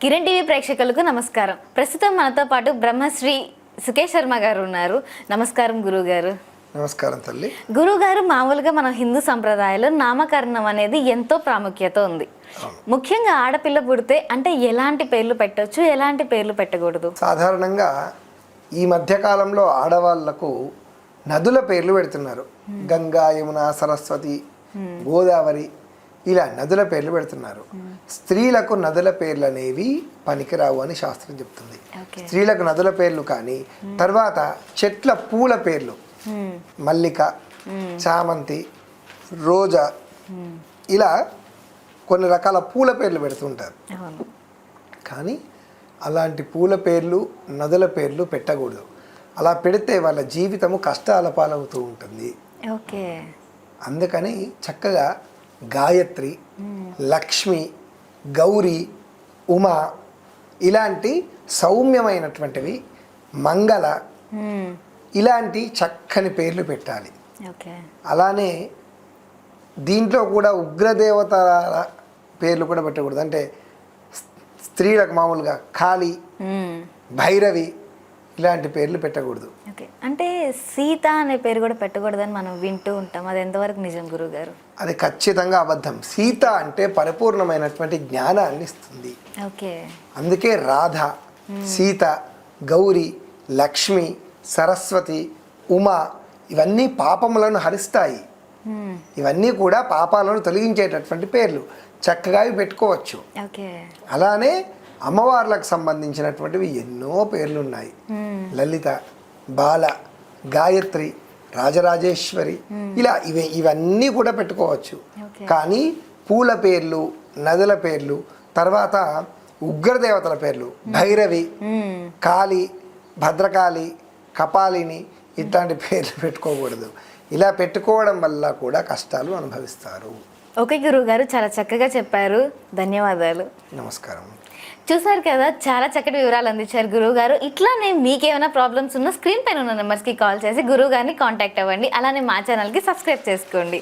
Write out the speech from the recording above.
Kiran TV ప్రేక్షకులకు నమస్కారం. ప్రస్తుతం మనతో పాటు బ్రహ్మశ్రీ సుకేష్ శర్మ గారు ఉన్నారు. నమస్కారం గురువు గారు నమస్కారం తల్లి. గురువు గారు మామూలుగా మన హిందూ సంప్రదాయంలో నామకరణం అనేది ఎంతో ప్రాముఖ్యత ఉంది. ముఖ్యంగా ఆడపిల్ల పుడితే అంటే ఎలాంటి పేర్లు పెట్టొచ్చు ఎలాంటి పేర్లు పెట్టకూడదు? సాధారణంగా ఈ మధ్యకాలంలో ఆడవాళ్ళకు నదుల పేర్లు పెడుతున్నారు. గంగా యమున సరస్వతి గోదావరి ఇలా నదుల పేర్లు పెడుతున్నారు. స్త్రీలకు నదుల పేర్లు అనేవి పనికిరావు అని శాస్త్రం చెప్తుంది. స్త్రీలకు నదుల పేర్లు కానీ తర్వాత చెట్ల పూల పేర్లు. మల్లిక చామంతి రోజా ఇలా కొన్ని రకాల పూల పేర్లు పెడుతుంటారు. కానీ అలాంటి పూల పేర్లు నదుల పేర్లు పెట్టకూడదు. అలా పెడితే వాళ్ళ జీవితము కష్టాల పాలవుతూ ఉంటుంది. ఓకే. అందుకని చక్కగా గాయత్రి లక్ష్మి గౌరీ ఉమ ఇలాంటి సౌమ్యమైనటువంటివి మంగళ. ఇలాంటి చక్కని పేర్లు పెట్టాలి అలానే దీంట్లో కూడా ఉగ్రదేవతల పేర్లు కూడా పెట్టకూడదు అంటే స్త్రీలకు మామూలుగా కాళీ. భైరవి ఇలాంటి పేర్లు పెట్టకూడదు. ఓకే. అంటే సీత అనే పేరు కూడా పెట్టకూడదని మనం వింటూ ఉంటాం. అది ఎంతవరకు నిజం గురువు గారు అది ఖచ్చితంగా అబద్ధం. సీత అంటే పరిపూర్ణమైనటువంటి జ్ఞానాన్ని ఇస్తుంది. ఓకే. అందుకే రాధ సీత గౌరి లక్ష్మి సరస్వతి ఉమ ఇవన్నీ పాపములను హరిస్తాయి. ఇవన్నీ కూడా పాపాలను తొలగించేటటువంటి పేర్లు. చక్కగా పెట్టుకోవచ్చు. అలానే అమ్మవార్లకు సంబంధించినటువంటివి ఎన్నో పేర్లు ఉన్నాయి. లలిత బాల గాయత్రి రాజరాజేశ్వరి ఇలా ఇవి ఇవన్నీ కూడా పెట్టుకోవచ్చు. కానీ పూల పేర్లు నదుల పేర్లు తర్వాత ఉగ్రదేవతల పేర్లు భైరవి. కాళి భద్రకాళి కపాలిని ఇట్లాంటి పేర్లు పెట్టుకోకూడదు. ఇలా పెట్టుకోవడం వల్ల కూడా కష్టాలు అనుభవిస్తారు. ఓకే గురువు గారు చాలా చక్కగా చెప్పారు. ధన్యవాదాలు. నమస్కారం. చూసారు కదా చాలా చక్కటి వివరాలు అందించారు గురువు గారు ఇట్లానే మీకేమైనా ప్రాబ్లమ్స్ ఉన్నా స్క్రీన్ పైన ఉన్న నెంబర్స్కి కాల్ చేసి గురువు గారిని కాంటాక్ట్ అవ్వండి. అలానే మా ఛానల్కి సబ్స్క్రైబ్ చేసుకోండి.